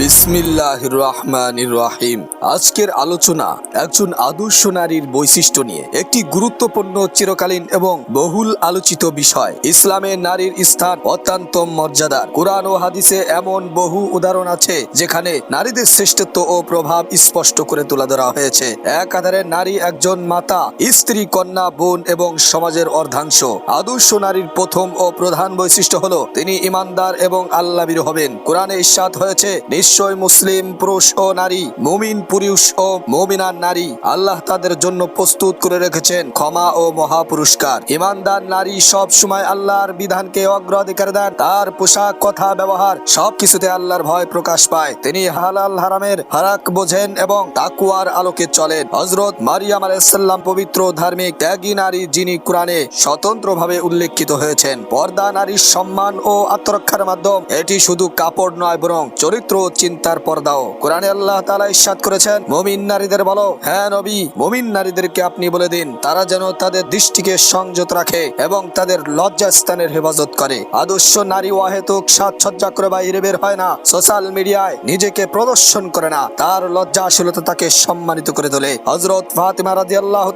বিসমিল্লাহ রহমান রাহিম। আজকের আলোচনা একজন আদর্শ নারীর বৈশিষ্ট্য নিয়ে। একটি গুরুত্বপূর্ণ, চিরকালীন এবং বহুল আলোচিত বিষয়। ইসলামে নারীর স্থান অত্যন্ত মর্যাদার। কোরআন ও হাদিসে এমন বহু উদাহরণ আছে, যেখানে নারীদের শ্রেষ্ঠত্ব ও প্রভাব স্পষ্ট করে তুলে ধরা হয়েছে। এক আধারে নারী একজন মাতা, স্ত্রী, কন্যা, বোন এবং সমাজের অর্ধাংশ। আদর্শ নারীর প্রথম ও প্রধান বৈশিষ্ট্য হলো, তিনি ইমানদার এবং আল্লাবীর হবেন। কোরআনে ইস্বাদ হয়েছে নিশ্চয় মুসলিম পুরুষ ও নারী, মুমিন পুরুষ ও মুমিনার নারী আল্লাহ তাদের জন্য প্রস্তুত করে রেখেছেন ক্ষমা ও মহা পুরস্কার ইমানদার নারী সব সময় আল্লাহর বিধানকে অগ্রাধিকার দেন, তার পোশাক, কথা, ব্যবহার সব কিছুতে আল্লাহর ভয় প্রকাশ পায়। তিনি হালাল হারামের হারাক বোঝেন এবং তাকুয়ার আলোকে চলেন। হজরত মারিয়াম আলাইসাল্লাম পবিত্র ধার্মিক ত্যাগী নারী যিনি কোরআনে স্বতন্ত্রভাবে উল্লেখিত হয়েছেন। পর্দা নারীর সম্মান ও আত্মরক্ষার মাধ্যম, এটি শুধু কাপড় নয় বরং চরিত্র চিন্তার পর্দাও। কোরআনে আল্লাহ তালা ইস্বাদ করেছেন, মমিন নারীদের বলো হ্যাঁ নবী, মমিন নারীদেরকে আপনি বলে দিন। তারা যেন তাদের দৃষ্টিকে সংযত রাখে এবং তাদের লজ্জা স্থানের হেফাজত করে। আদর্শ নারী ওয়াহেতুক সাজসজ্জা করে বাইরে বের হয় না, সোশ্যাল মিডিয়ায় নিজেকে প্রদর্শন করে না। তার লজ্জা লজ্জাশীলতা তাকে সম্মানিত করে তোলে। হজরত ফাতিমা রাজি আল্লাহ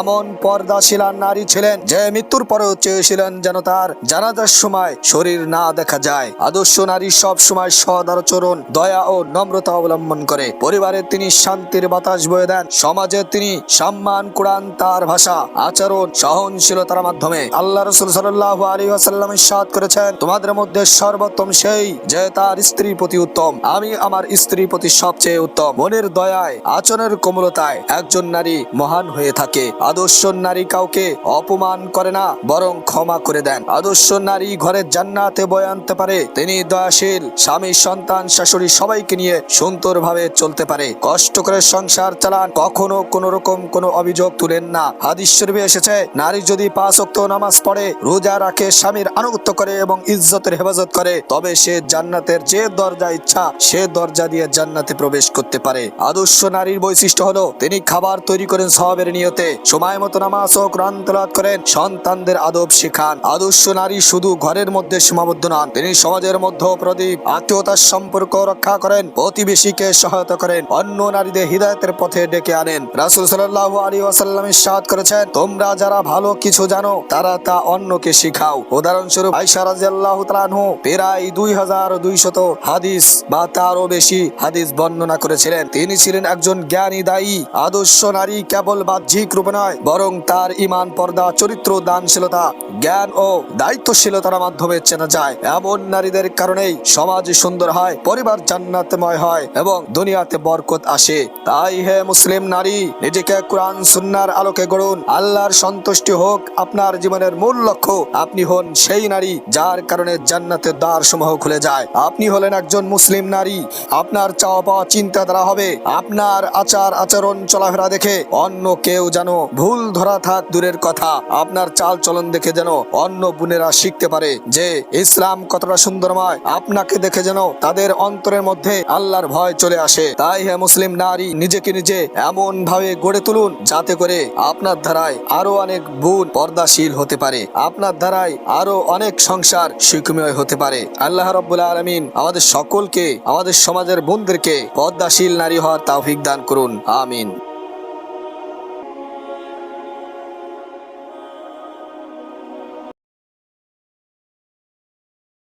এমন পর্দাশীলা নারী ছিলেন যে মৃত্যুর পরেও চেয়েছিলেন যেন তার জানাজার সময় শরীর না দেখা যায়। আদর্শ নারী সব সময় সদ আচরণ দয়া ও নম্রতা অবলম্বন করে। পরিবারে তিনি শান্তির বাতাস বয়ে দেন। সমাজে তিনি সম্মান কোরআন তার ভাষা, আচরণ, সহনশীলতার মাধ্যমে। আল্লাহ রসুল সাল্লাহ আলী আসাল্লাম সাদ করেছেন, তোমাদের মধ্যে সর্বোত্তম সেই যে তার স্ত্রীর প্রতি উত্তম। আমি আমার স্ত্রীর প্রতি সবচেয়ে উত্তম। মনের দয়ায়, আচরণের কোমলতায় একজন নারী মহান হয়ে থাকে। আদর্শ নারী কাউকে অপমান করে না, বরং ক্ষমা করে দেন। আদর্শ নারী ঘরের জান্নাতে বয়ে আনতে পারে। তিনি দয়াশীল, স্বামী, সন্তান, শাশুড়ি সবাইকে নিয়ে সুন্দরভাবে চলতে পারে। কষ্ট করে সংসার চালান কখনো কোন রকম কোনো অভিযোগ তুলেন না। হাদিস শরীফে এসেছে, নারী যদি পাঁচ অক্ত নামাজ পড়ে, রোজা রাখে, স্বামীর আনুগত্য করে এবং ইজ্জতের হেফাজত করে, তবে সে জান্নাতের যে দরজা ইচ্ছা, সে দরজা দিয়ে জান্নাতে প্রবেশ করতে পারে। আদর্শ নারীর বৈশিষ্ট্য হলো, তিনি খাবার তৈরি করেন সবের নিয়তে। সময় মতো নামাজ ও কোরআন করেন, সন্তানদের আদব শেখান। আদর্শ নারী শুধু ঘরের মধ্যে সীমাবদ্ধ নন, তিনি সমাজের মধ্যে প্রদীপ আত্মীয়তার সম্পর্ক রক্ষা করেন, প্রতিবেশীকে সহায়তা করেন, অন্য নারীদের হৃদায়তের পথে ডেকে আনেন। রাসুল সাল্লাহ আলী ওয়াসাল্লাম সাদ করেছেন, তোমরা যারা ভালো কিছু জানো, তারা তা অন্যকে শিখাও। উদাহরণস্বরূপ আইসা রাজিয়াল্লাহু তাআলাহু প্রায় দুই হাজার দুইশত হাদিস বা তারও বেশি হাদিস বর্ণনা করেছিলেন। তিনি ছিলেন একজন জ্ঞানী দায়ী, আদর্শ নারী, কেবল বাহ্যিক রূপে নয়, বরং তার ইমান, পর্দা, চরিত্র, দানশীলতা, জ্ঞান ও দায়িত্বশীলতার মাধ্যমে চেনা যায়। এমন নারীদের কারণেই সমাজ সুন্দর হয়, পরিবার জান্নাতময় হয় এবং দুনিয়াতে বরকত আসে। তাই হে মুসলিম নারী, নিজেকে কোরআন সুন্নার আলোকে গড়ুন। আল্লাহর সন্তুষ্টি হোক আপনার জীবনের মূল লক্ষ্য। আপনি হন সেই নারী যার কারণে জান্নাতের দ্বার সমূহ খুলে যায়। আপনি হলেন একজন মুসলিম নারী। আপনার চাওয়া পাওয়া চিন্তাধারা হবে। আপনার আচার আচরণ চলাফেরা দেখে অন্য কেউ যেন ভুল ধরা থাক দূরের কথা। আপনার চাল চলন দেখে যেন অন্য বোনেরা শিখতে পারে যে ইসলাম কতটা সুন্দরময়। আপনাকে দেখে যেন তাদের অন্তরের মধ্যে আল্লাহর ভয় চলে আসে। তাই হ্যাঁ মুসলিম নারী, নিজেকে নিজে এমন ভাবে গড়ে তুলুন যাতে করে আপনার ধারায় আরও অনেক বোন পর্দাশীল হতে পারে। আপনার ধারায় আরও অনেক সংসার সুখময় হতে পারে। আল্লাহ রব্বুল আলমিন আমাদের সকলকে, আমাদের সমাজের বোনদেরকে পর্দাশীল নারী হওয়ার তাওফিক দান করুন। আমিন।